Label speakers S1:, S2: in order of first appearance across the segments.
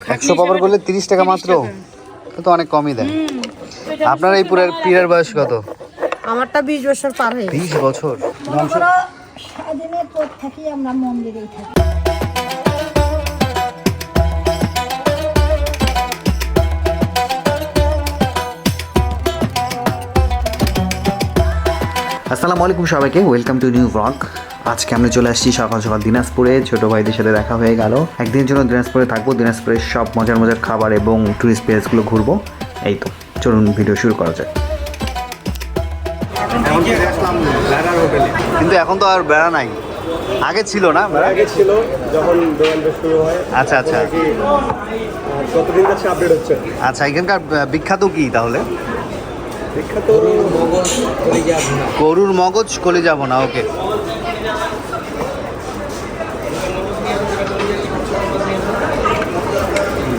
S1: একশো পাবার বললে তিরিশ টাকা মাত্র? তো অনেক কমই দেয়। আপনার এই পুরের পীরের বয়স কত?
S2: আমারটা বিশ বছর পার হয়ে
S1: বিশ বছর।
S3: আমরা সারাদিনের পর থাকি আমরা মন্দিরেই থাকি।
S1: আসসালামু আলাইকুম সবাইকে। ওয়েলকাম টু নিউ ব্লগ আজকে আমরা চলে আসছি সকাল সকাল দিনাজপুরে। ছোট ভাইদের সাথে দেখা হয়ে গেল। একদিনের জন্য দিনাজপুরে থাকব। দিনাজপুরের সব মজার মজার খাবার এবং টুরিস্ট প্লেসগুলো ঘুরবো। এই তো চলুন ভিডিও শুরু করা যাক। কিন্তু এখন তো আর বেড়া নাই। আগে ছিল না?
S4: আগে ছিল যখন দোকানটা শুরু হয়।
S1: আচ্ছা আচ্ছা।
S4: কতদিন কাছে আপডেট হচ্ছে।
S1: আচ্ছা এখানকার বিখ্যাত কি তাহলে?
S4: বিখ্যাত
S1: গরুর মগজ কলে যাব না। ওকে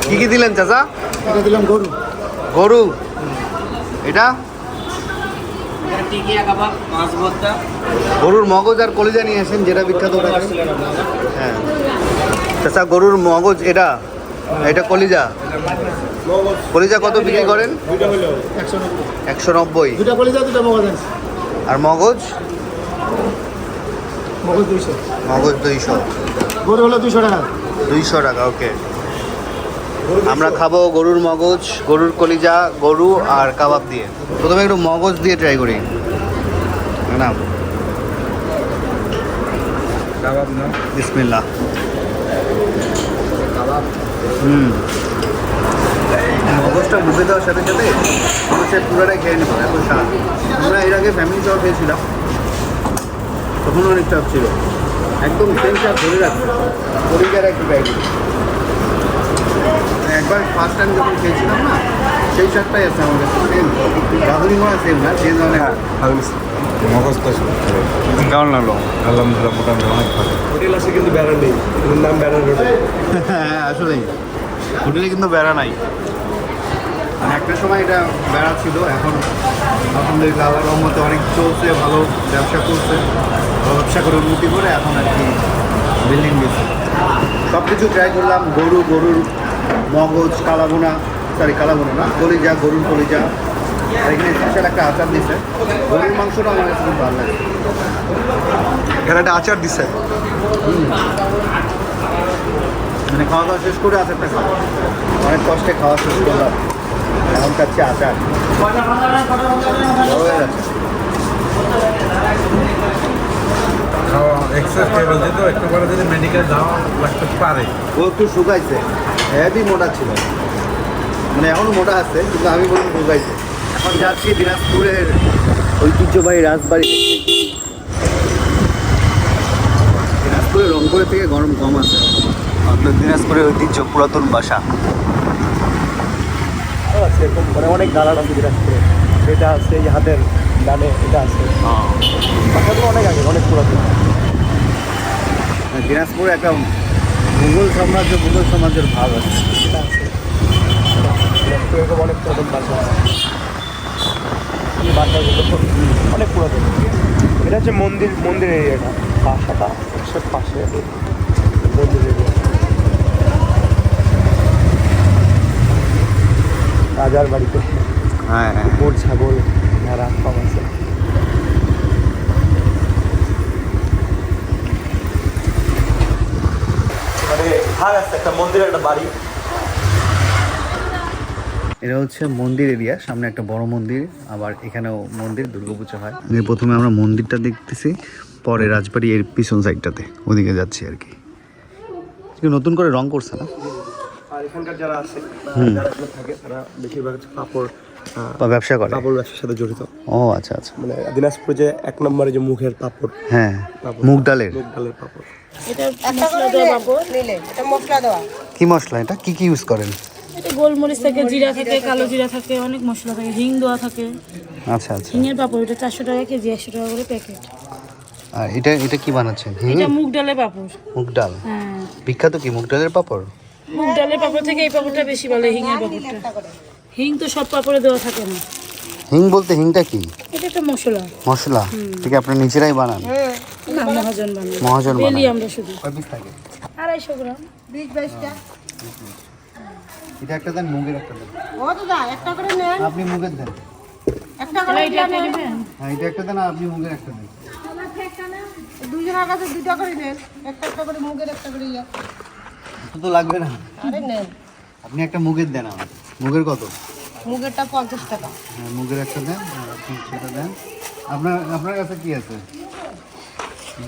S1: কি কি দিলেন চাচা?
S4: এটা দিলাম গরু।
S1: গরু। এটা? গরুর মগজ আর কলিজা নিয়ে আসেন যেটা বিখ্যাত হ্যাঁ। চাচা গরুর মগজ এটা? এটা কলিজা? কলিজা কত বিক্রি করেন?
S4: একশো নব্বই।
S1: আর মগজ?
S4: মগজ দুইশো।
S1: মগজ দুইশো।
S4: গরু হলো দুইশো টাকা।
S1: দুইশো টাকা ওকে। আমরা খাব গরুর মগজ গরুর কলিজা গরু আর কাবাব দিয়ে। প্রথমে একটু মগজ দিয়ে ট্রাই করি। না
S4: কাবাব না?
S1: বিসমিল্লাহ। হুম। মগজটা মুখে দেওয়ার সাথে সাথে হচ্ছে পুরোটাই খেয়ে নেব এত স্বাদ। আমরা এর আগে ফ্যামিলি সহ খেয়েছিলাম। তখন অনেক চাপ ছিল। একদম সেম চাপ ধরে রাখছে। পরিকার একটু মানে একবার ফার্স্ট টাইম যখন খেয়েছিলাম না সেই স্বাদটাই আছে আমার কাছে সেম রাঁধুনি মনে সেম না যে ধরনের।
S5: মগজটা কেমন লাগল আলহামদুলিল্লাহ মোটামুটি অনেক ভালো।
S4: হোটেল আছে কিন্তু ব্যানার নেই নাম হোটেল।
S1: হ্যাঁ আসলেই হোটেলে কিন্তু বেড়া নাই। মানে একটা সময় এটা বেড়া ছিল এখন আলহামদুলিল্লাহ আল্লাহ রহমতে অনেক চলছে ভালো ব্যবসা করছে ব্যবসা করে উন্নতি করে এখন আর কি বিল্ডিং দিচ্ছে সব কিছু ট্রাই করলাম গরু গরুর মগজ কালাবোনা সরি কালাবোনা না কলিজা গরুর কলিজা। আর এখানে স্পেশাল একটা আচার দিছে। গরুর মাংসটা আমার কাছে খুব ভালো লাগে।
S4: এখানে একটা আচার দিচ্ছে
S1: মানে খাওয়া দাওয়া শেষ করে আচারটা খাওয়া অনেক কষ্টে খাওয়া শেষ করলাম। এখন খাচ্ছি আচার। হয়ে যাচ্ছে
S5: খাওয়া এক্সারসাইজ টেবিল যেত একটু পরে যদি মেডিকেল যাওয়া লাগতে পারে।
S1: ও একটু শুকাইছে। হেভি মোটা ছিল। মানে এখনও মোটা আছে কিন্তু আমি বলব শুকাইছে এখন যাচ্ছি দিনাজপুরের ঐতিহ্যবাহী রাজবাড়ি। দিনাজপুরে রংপুরের থেকে গরম কম আছে। অর্থাৎ দিনাজপুরের ঐতিহ্য পুরাতন বাসা।
S4: আছে এরকম মানে অনেক দালান আছে দিনাজপুরে। এটা আছে এই হাতের ডানে এটা আছে। বাসাগুলো অনেক আগে অনেক পুরাতন।
S1: দিনাজপুরে একটা মুঘল সাম্রাজ্য মুঘল সাম্রাজ্যের ভাব আছে।
S4: এটা আছে দিনাজপুরে অনেক পুরাতন আছে এই অনেক পুরাতন এটা। হচ্ছে মন্দির মন্দির এরিয়াটা বাসাটা সব পাশে। মন্দির এরিয়া রাজার বাড়িতে।
S1: হ্যাঁ হ্যাঁ।
S4: ছাগল ভেড়া সব আছে। আছে একটা মন্দিরের একটা বাড়ি।
S1: এটা হচ্ছে মন্দির এরিয়া সামনে একটা বড় মন্দির আবার এখানেও মন্দির দুর্গাপূজা হয়। প্রথমে আমরা মন্দিরটা দেখতেছি পরে রাজবাড়ি এর পিছন সাইডটাতে ওদিকে যাচ্ছি আর কি। নতুন করে রং করছে না?
S4: আর এখানকার যারা আছে
S1: হুম।
S4: যারা থাকে তারা বেশিরভাগ কাপড়
S1: বা ব্যবসা করে?
S4: কাপড় ব্যবসার সাথে জড়িত।
S1: ও আচ্ছা আচ্ছা।
S4: মানে দিনাজপুরে যে এক নম্বরে যে মুখের পাপড়।
S1: হ্যাঁ মুগ ডালের।
S4: মুখ ডালের পাপড়।
S2: এটা মশলা দেওয়া পাপড় নিলে। এটা মশলা দেওয়া।
S1: কি মশলা এটা? কি কি ইউজ করেন?
S6: এটা গোলমরিচ থাকে জিরা থাকে কালো জিরা থাকে অনেক মশলা থাকে হিং দেওয়া থাকে।
S1: আচ্ছা আচ্ছা।
S6: হিঙের পাপড় এটা চারশো টাকা কেজি একশো টাকা করে প্যাকেট।
S1: আর এটা এটা কি বানাচ্ছেন?
S6: এটা মুগ ডালের পাপড়।
S1: মুগ ডাল?
S6: হ্যাঁ।
S1: বিখ্যাত কি মুগ ডালের পাপড়?
S6: মুগ ডালের পাপড় থেকে এই পাপড়টা বেশি ভালো হিঙের পাপড়টা। হিং তো সব পাপড়ে দেওয়া থাকে না।
S1: হিং বলতে হিংটা কি?
S6: এটা একটা মশলা।
S1: মশলা? ঠিক আপনারা নিজেরাই বানান।
S6: না মহাজন বানাই
S1: মহাজন
S6: বেলি আমরা শুধু।
S1: কয় পিস থাকে?
S6: আড়াইশো গ্রাম।
S2: বিশ বাইশটা।
S1: এটা একটা দেন মুগের একটা দেন।
S2: ও দাদা একটা করে নেন।
S1: আপনি মুগের দেন।
S2: একটা করে
S6: এটা
S1: হ্যাঁ এটা একটা দেন আপনি মুগের একটা দেন।
S2: দুজনের কাছে দুটা করে নেন। একটা একটা করে মুগের একটা করে ইয়ে।
S1: তো লাগবে না।
S2: আরে নেন।
S1: আপনি একটা মুগের দেন আমার। মুগের কত?
S2: মুগেরটা পঞ্চাশ টাকা।
S1: হ্যাঁ মুগের একটা দেন সেটা দেন। আপনার আপনার কাছে কি আছে?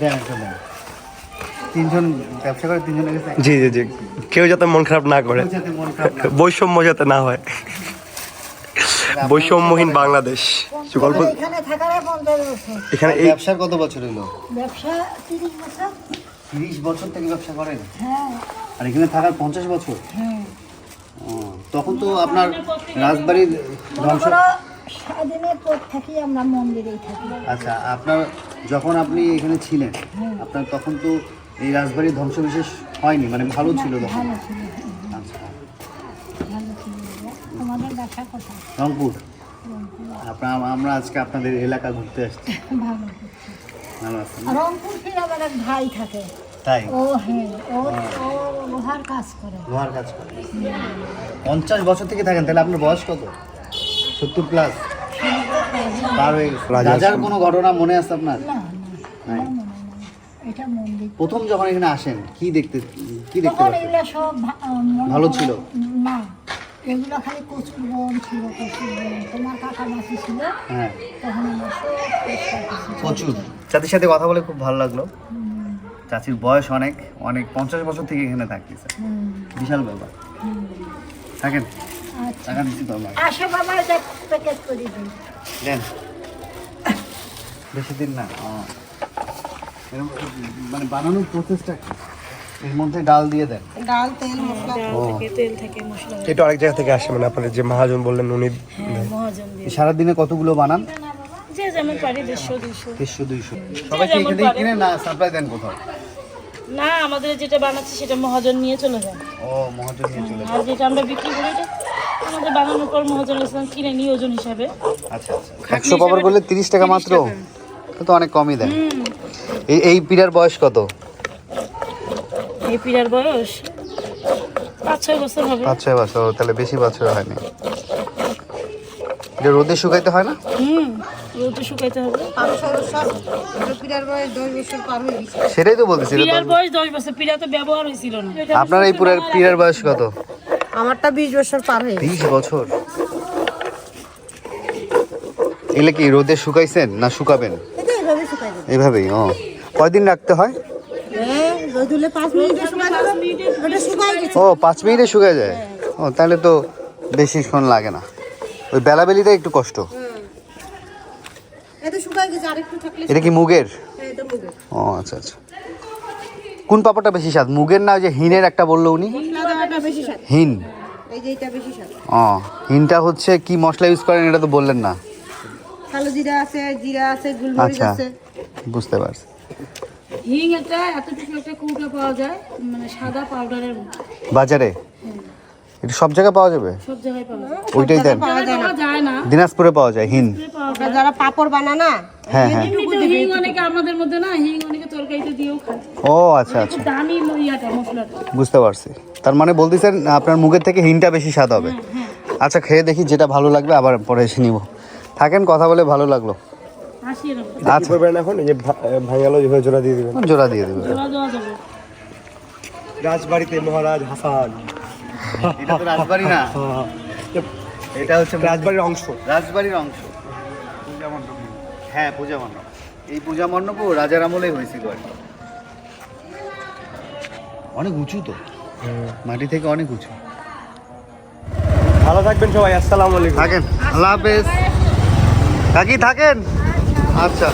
S1: দেন একটা দেন। তিনজন ব্যবসা করে তিনজনের কাছে
S4: জি জি জি। কেউ যাতে মন খারাপ না করে। বৈষম্য যাতে না হয়। বৈষম্যহীন বাংলাদেশ। গল্প
S3: এখানে থাকার
S4: এখানে এই
S1: ব্যবসার কত বছর হলো?
S3: ব্যবসা তিরিশ বছর।
S1: তিরিশ বছর থেকে ব্যবসা করেন?
S3: হ্যাঁ।
S1: আর এখানে থাকার পঞ্চাশ বছর?
S3: হ্যাঁ।
S1: তখন তো আপনার রাজবাড়ির ধ্বংস
S3: স্বাধীনের পর থাকি আমরা মন্দিরেই থাকি।
S1: আচ্ছা আপনার যখন আপনি এখানে ছিলেন আপনার তখন তো এই রাজবাড়ির ধ্বংস বিশেষ হয়নি মানে ভালো ছিল তখন। আচ্ছা।
S3: আমাদের ব্যবসা কোথায়
S1: রংপুর? আপনার আমরা আজকে আপনাদের এলাকা ঘুরতে আসছি।
S3: ভালো। রংপুর ফিরে আমার এক ভাই থাকে।
S1: তাই?
S3: ও হ্যাঁ ও। লোহার কাজ করে।
S1: লোহার কাজ করে। পঞ্চাশ বছর থেকে থাকেন তাহলে আপনার বয়স কত? সত্তর প্লাস পার হয়ে গেছে।
S4: রাজার
S1: কোনো ঘটনা মনে আছে আপনার? নাই।
S3: মনে এটা মন্দির।
S1: প্রথম যখন এখানে আসেন কি দেখতে কি দেখতে
S3: তখন
S1: পাচ্ছেন?
S3: এগুলো সব ভা- মনে
S1: ভালো ছিল?
S3: না। এগুলো খালি কচুর বন ছিল কচুর বন। তোমার কাকা মাসি ছিল
S1: হ্যাঁ।
S3: তখন আমরা সব পরিষ্কার করছি।
S1: প্রচুর। চাচির সাথে কথা বলে খুব ভালো লাগল। চাচির বয়স অনেক অনেক পঞ্চাশ বছর থেকে এখানে থাকতেছে। বিশাল ব্যাপার থাকেন?
S3: আচ্ছা।
S1: টাকা দিচ্ছি তো দেন। বেশি দিন না মানে বানানোর প্রসেসটা কি? এর মধ্যে ডাল দিয়ে দেন।
S2: ডাল তেল মশলা।
S6: তেল থেকে মশলা।
S4: এটা অনেক জায়গা থেকে আসে মানে আপনাদের যে মহাজন বললেন উনি
S6: হ্যাঁ, মহাজন
S1: সারাদিনে কতগুলো বানান?
S6: যে যেমন পারি দেড়শো দুইশো।
S1: দেড়শো দুইশো। সবাইকে
S6: যেমন
S1: এখানেই কিনে না সাপ্লাই দেন কোথাও?
S6: না আমাদের যেটা বানাচ্ছে সেটা মহাজন নিয়ে চলে যায়।
S1: ও মহাজন নিয়ে চলে যায়।
S6: আর যেটা আমরা বিক্রি করি এটা আমাদের বানানোর পর মহাজন ইসলাম কিনে নিয়ে ওজন হিসাবে।
S1: আচ্ছা আচ্ছা। একশো পাবার করলে তিরিশ টাকা মাত্র? তো অনেক কমই দেন এই এই পিড়ার বয়স কত?
S6: এই পিড়ার বয়স পাঁচ ছয় বছর হবে।
S1: পাঁচ ছয় বছর তাহলে বেশি বছর হয়নি। এটা রোদে শুকাইতে হয় না?
S6: হুম রোদে শুকাইতে হবে।
S2: পার হয়ে
S1: সেটাই তো বলতেছি তো-
S6: বয়স দশ বছর পিড়া তো ব্যবহার হয়েছিল না।
S1: আপনার এই পুরার পিড়ার বয়স কত?
S2: আমারটা বিশ বছর পার হয়ে গেছে
S1: বিশ বছর? এগুলো কি রোদে শুকাইছেন না শুকাবেন? এইভাবেই ও। কয়দিন রাখতে হয়?
S2: হ্যাঁ
S1: ও পাঁচ মিনিটে শুকায় যায়? ও তাহলে তো বেশিক্ষণ লাগে না। ওই বেলাবেলিতে একটু কষ্ট।
S2: এটা
S1: এটা কি মুগের?
S2: হ্যাঁ, এটা মুগের।
S1: ও আচ্ছা আচ্ছা। কোন পাপড়টা বেশি স্বাদ মুগের না ওই যে হিনের একটা বলল উনি? হিন
S2: এই যে এটা বেশি স্বাদ।
S1: ও হিনটা হচ্ছে কি মশলা ইউজ করেন এটা তো বললেন না।
S2: কালো জিরা আছে জিরা আছে গুলমরিচ
S1: আচ্ছা
S2: আছে।
S1: বুঝতে পারছি।
S6: হিং একটা এতটুকু একটা কৌটা পাওয়া যায় মানে সাদা পাউডারের
S1: বাজারে? এটা সব জায়গায় পাওয়া যাবে?
S6: সব জায়গায় পাওয়া যায়
S1: ওইটাই দেন।
S6: পাওয়া যায় না।
S1: দিনাজপুরে পাওয়া যায় হিন
S2: যারা পাপড় বানা না
S1: হ্যাঁ হ্যাঁ।
S6: হিং অনেকে আমাদের মধ্যে না হিং অনেকে তরকারিতে দিয়েও খায়।
S1: ও আচ্ছা আচ্ছা।
S6: দামি ইয়াটা মশলাটা।
S1: বুঝতে পারছি। তার মানে বলতেছেন আপনার মুখের থেকে হিনটা বেশি স্বাদ হবে। আচ্ছা খেয়ে দেখি যেটা ভালো লাগবে আবার পরে এসে নিব। থাকেন কথা বলে ভালো লাগল। আচ্ছা।
S4: করবেন এখন? এই যে ভাঙালো জোড়া দিয়ে দিবেন।
S1: জোড়া দিয়ে দেবে
S6: জোড়া দেওয়া যাবে।
S4: রাজবাড়িতে মহারাজ হাসান।
S1: এটা তো রাজবাড়ি না। এটা হচ্ছে
S4: রাজবাড়ির অংশ।
S1: রাজবাড়ির অংশ। পূজা মণ্ডপ। হ্যাঁ পূজা মণ্ডপ। এই পূজা মণ্ডপও রাজার আমলেই হয়েছিল আর কি। অনেক উঁচু তো। মাটি থেকে অনেক উঁচু।
S4: ভালো থাকবেন সবাই আসসালামু আলাইকুম।
S1: থাকেন। আল্লাহ হাফেজ। কাকি থাকেন? আচ্ছা।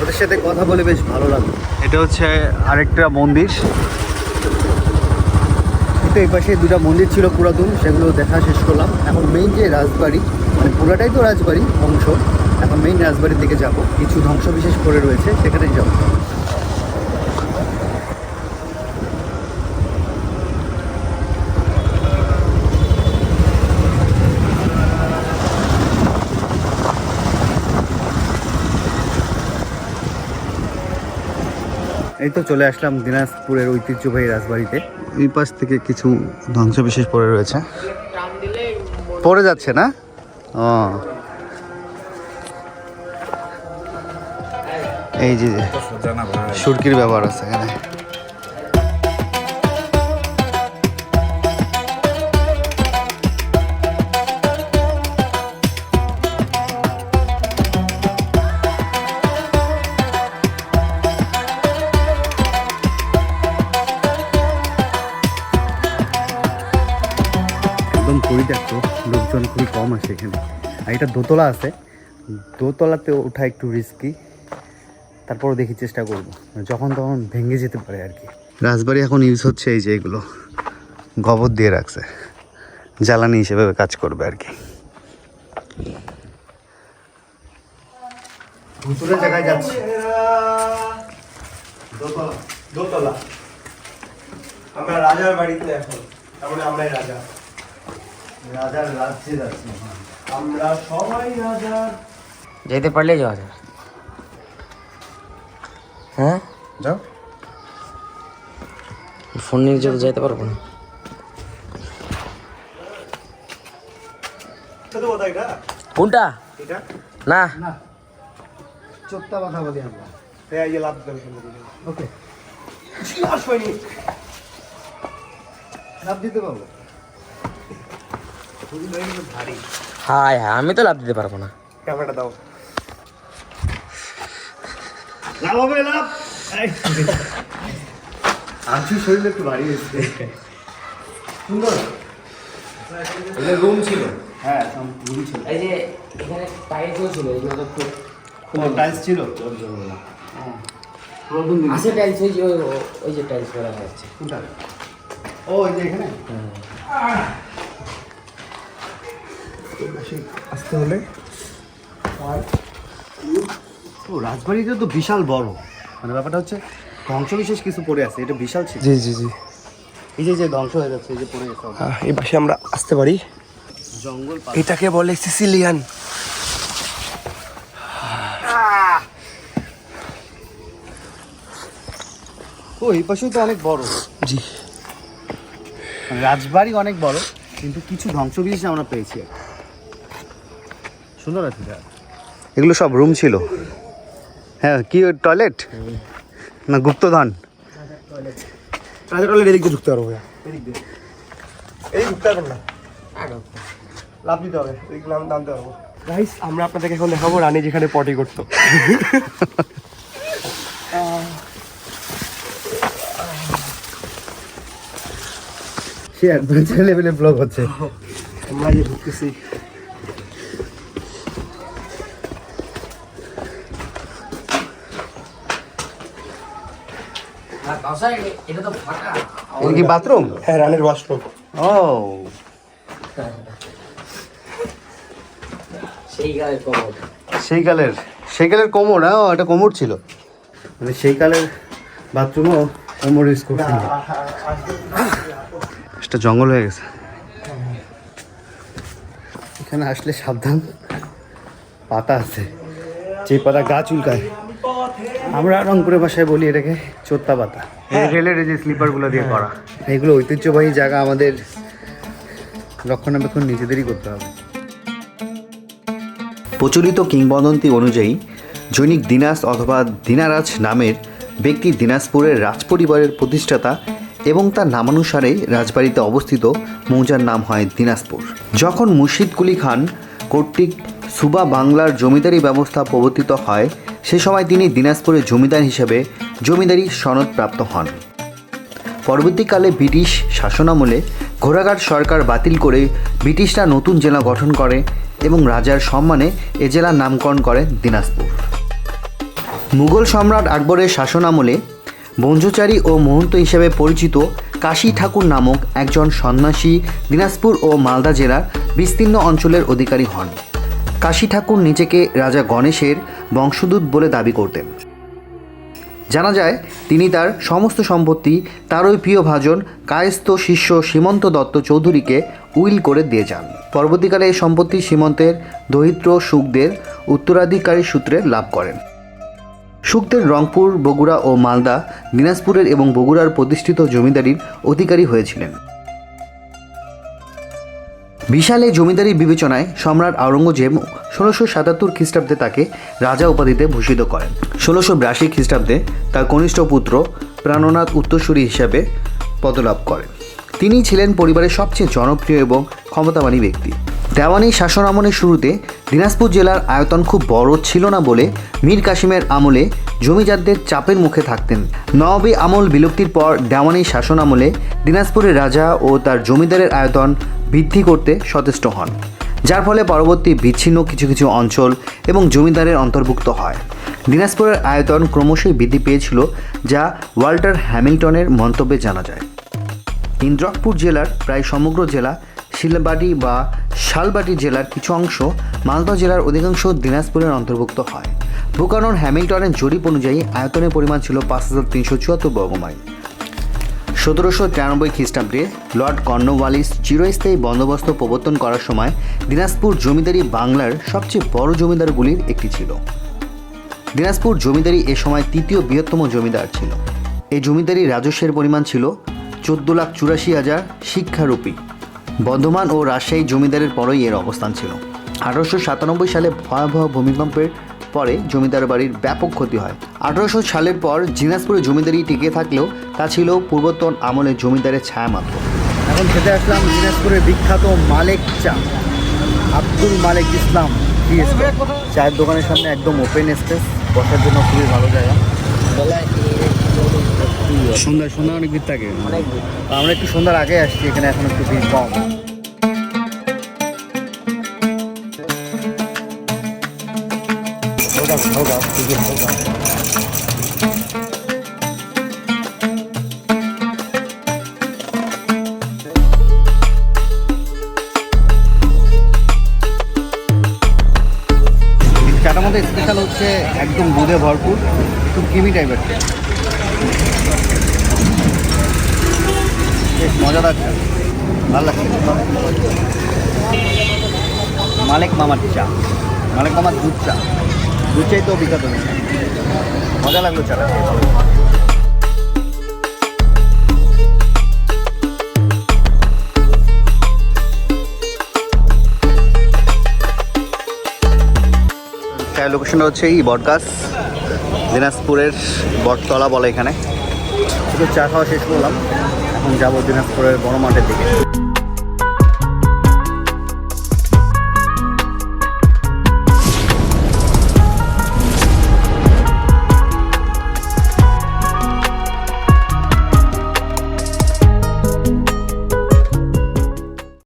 S1: ওদের সাথে কথা বলে বেশ ভালো লাগল। এটা হচ্ছে আরেকটা মন্দির। কিন্তু এই পাশে দুটা মন্দির ছিল পুরাতন, সেগুলো দেখা শেষ করলাম। এখন মেইন যে রাজবাড়ি মানে পুরাটাই তো রাজবাড়ি, ধ্বংস। এখন মেইন রাজবাড়ির দিকে যাব। কিছু ধ্বংসবিশেষ করে রয়েছে, সেখানেই যাব। এই তো চলে আসলাম দিনাজপুরের ঐতিহ্যবাহী রাজবাড়িতে। এই পাশ থেকে কিছু ধ্বংসবিশেষ পড়ে রয়েছে। পড়ে যাচ্ছে না? ও। এই যে সুরকির ব্যবহার আছে এখানে। এটা দোতলা আছে। দোতলাতে ওঠা একটু রিস্কি তারপরও দেখি চেষ্টা করব। যখন তখন ভেঙে যেতে পারে আর কি। রাজবাড়ি এখন ইউজ হচ্ছে এই যে এগুলো। গোবর দিয়ে রাখছে। জ্বালানি হিসেবে কাজ করবে আর কি। ভুতুরের জায়গায় যাচ্ছি।
S4: দোতলা দোতলা। আমরা রাজার বাড়িতে এখন। তারপরে আমরাই রাজা।
S1: রাজার রাজ্যে যাচ্ছি।
S4: আমরা সবাই
S7: যেতে পারলেই যাওয়া যায় হ্যাঁ?
S1: যাও।
S7: ফোন নিয়ে যেতে যেতে পারব না।
S4: এটা
S7: কোনটা? না।
S1: না। চোখটা কথা বলি আমরা।
S4: হ্যাঁ এই লাভ দেবে
S1: ওকে।
S4: আসবেনি
S1: লাভ দিতে পারব।
S7: হায় হ্যাঁ আমি তো লাভ দিতে পারব না।
S4: ক্যামেরাটা দাও।
S1: লাভ হবে লাভ শরীরে একটু ভারী এসছে সুন্দর?
S7: রুম ছিল।
S1: হ্যাঁ ছিল।
S7: এই যে এখানে টাইলসও ছিল এগুলো তো খুব
S1: টাইলস ছিল?
S7: আছে টাইলস ওই যে ওই- ওই যে টাইলস করা
S1: কোনটা? ও এই যে এখানে?
S4: আসতে হলে।
S1: ও রাজবাড়িটা তো বিশাল বড়। মানে ব্যাপারটা হচ্ছে ধ্বংস বিশেষ কিছু পড়ে আছে এটা বিশাল ছিল।
S4: জি জি জি।
S1: এই যে যে ধ্বংস হয়ে যাচ্ছে এই যে পড়ে গেছে।
S4: এই পাশে আমরা আসতে পারি।
S1: জঙ্গল
S4: এটাকে বলে সিসিলিয়ান।
S1: ও এই পাশেও তো অনেক বড়।
S4: জি।
S1: রাজবাড়ি অনেক বড় কিন্তু কিছু ধ্বংস বিশেষ আমরা পেয়েছি আর কি। সুন্দর আছে এগুলো সব রুম ছিল। হ্যাঁ কি টয়লেট না গুপ্তধন।
S4: টলে এদিক দিয়ে ঢুকতে পারব ভাইয়া। এদিক দিয়ে। এদিক ঢুকতে পারবেন না। লাভ দিতে হবে এদিক নাম নামতে পারব। গাইস আমরা আপনাদেরকে এখন দেখাবো রানী যেখানে পটি করতো।
S1: সে অ্যাডভেঞ্চার লেভেলে ব্লগ হচ্ছে।
S4: আমরা যে ঢুকতেছি।
S7: এটা
S1: কি বাথরুম?
S4: হ্যাঁ রানীর ওয়াশরুম।
S1: ও।
S7: সেই
S1: সেই কালের সেই কালের কোমর ও, এটা কোমর ছিল। মানে সেই কালের বাথরুমও কোমর ইউজ করছিল এটা জঙ্গল হয়ে গেছে। এখানে আসলে সাবধান। পাতা আছে। যে পাতা গাছ উল্কায় আমরা রংপুরের ভাষায় বলি এটাকে চোত্তা পাতা। রেলের এই যে স্লিপারগুলো দিয়ে করা। এগুলো ঐতিহ্যবাহী জায়গা আমাদের রক্ষণাবেক্ষণ নিজেদেরই করতে হবে।
S8: প্রচলিত কিংবদন্তি অনুযায়ী জৈনিক দিনাস অথবা দিনারাজ নামের ব্যক্তি দিনাজপুরের রাজপরিবারের প্রতিষ্ঠাতা এবং তার নামানুসারে রাজবাড়িতে অবস্থিত মৌজার নাম হয় দিনাজপুর। যখন মুর্শিদ কুলি খান কর্তৃক সুবা বাংলার জমিদারি ব্যবস্থা প্রবর্তিত হয় সে সময় তিনি দিনাজপুরের জমিদার হিসেবে জমিদারি সনদ প্রাপ্ত হন। পরবর্তীকালে ব্রিটিশ শাসনামলে ঘোড়াঘাট সরকার বাতিল করে ব্রিটিশরা নতুন জেলা গঠন করে এবং রাজার সম্মানে এ জেলার নামকরণ করে দিনাজপুর। মুঘল সম্রাট আকবরের শাসনামলে বঞ্জচারী ও মহন্ত হিসেবে পরিচিত কাশী ঠাকুর নামক একজন সন্ন্যাসী দিনাজপুর ও মালদা জেলার বিস্তীর্ণ অঞ্চলের অধিকারী হন। কাশী ঠাকুর নিজেকে রাজা গণেশের বংশদূত বলে দাবি করতেন। জানা যায়, তিনি তার সমস্ত সম্পত্তি তার ওই প্রিয় ভাজন কায়স্থ শিষ্য সীমন্ত দত্ত চৌধুরীকে উইল করে দিয়ে যান। পরবর্তীকালে এই সম্পত্তি সীমন্তের দরিদ্র সুখদের উত্তরাধিকারী সূত্রে লাভ করেন।
S1: সুখদের রংপুর, বগুড়া ও মালদা, দিনাজপুরের এবং বগুড়ার প্রতিষ্ঠিত জমিদারির অধিকারী হয়েছিলেন। বিশাল এই জমিদারি বিবেচনায় সম্রাট আওরঙ্গজেব ষোলোশো সাতাত্তর খ্রিস্টাব্দে তাকে রাজা উপাধিতে ভূষিত করেন। ষোলোশো বিরাশি খ্রিস্টাব্দে তার কনিষ্ঠ পুত্র প্রাণনাথ উত্তরসূরি হিসাবে পদলাভ করেন। তিনি ছিলেন পরিবারের সবচেয়ে জনপ্রিয় এবং ক্ষমতাবানী ব্যক্তি। দেওয়ানি শাসন আমলের শুরুতে দিনাজপুর জেলার আয়তন খুব বড় ছিল না বলে মীর কাসিমের আমলে জমিদারদের চাপের মুখে থাকতেন। নবাবী আমল বিলুপ্তির পর দেওয়ানি শাসন আমলে দিনাজপুরের রাজা ও তার জমিদারের আয়তন বৃদ্ধি করতে সচেষ্ট হন, যার ফলে পরবর্তী বিচ্ছিন্ন কিছু কিছু অঞ্চল এবং জমিদারের অন্তর্ভুক্ত হয়। দিনাজপুরের আয়তন ক্রমশই বৃদ্ধি পেয়েছিল, যা ওয়াল্টার হ্যামিল্টনের মন্তব্যে জানা যায়। ইন্দ্রকপুর জেলার প্রায় সমগ্র জেলা শিলবাটি বা শালবাটি জেলার কিছু অংশ মালদহ জেলার অধিকাংশ দিনাজপুরের অন্তর্ভুক্ত হয়। বুকানোর হ্যামিল্টনের জরিপ অনুযায়ী আয়তনের পরিমাণ ছিল পাঁচ হাজার তিনশো চুয়াত্তর বর্গমাইল। সতেরোশো তিরানব্বই খ্রিস্টাব্দে লর্ড কর্নওয়ালিস চিরস্থায়ী বন্দোবস্ত প্রবর্তন করার সময় দিনাজপুর জমিদারি বাংলার সবচেয়ে বড় জমিদারগুলির একটি ছিল। দিনাজপুর জমিদারি এ সময় তৃতীয় বৃহত্তম জমিদার ছিল। এই জমিদারি রাজস্বের পরিমাণ ছিল চোদ্দ লাখ চুরাশি হাজার শিক্ষারূপী। বর্ধমান ও রাজশাহী জমিদারের পরই এর অবস্থান ছিল। আঠারোশো সাতানব্বই সালে ভয়াবহ ভূমিকম্পের পরে জমিদার বাড়ির ব্যাপক ক্ষতি হয়। আঠারোশো সালের পর দিনাজপুরে জমিদারি টিকে থাকলেও তা ছিল পূর্বতন আমলের জমিদারের ছায়া মাত্র
S7: এখন খেতে আসলাম দিনাজপুরের বিখ্যাত মালেক চা। আব্দুল মালেক ইসলাম চায়ের দোকানের সামনে একদম ওপেন স্পেস বসার জন্য খুবই ভালো জায়গা। সন্ধ্যা সন্ধ্যা অনেক ভিড় থাকে। আমরা একটু সন্ধ্যার আগে আসছি এখানে এখন একটু ভিড় কম। হোগা, হোগা, খুবই হোগা। চাটার মধ্যে স্পেশাল হচ্ছে একদম দুধে ভরপুর একটু ক্রিমি টাইপের বেশ মজাদার ভালো লাগছে মালিক মামার চা মালিক মামার দুধ চা দুধ চাই তো বিখ্যাত। মজা লাগল। চায়ের লোকেশনটা হচ্ছে এই বটগাছ, দিনাজপুরের বটতলা বলে এখানে শুধু চা খাওয়া শেষ করলাম, এখন যাব দিনাজপুরের বড় মাঠের দিকে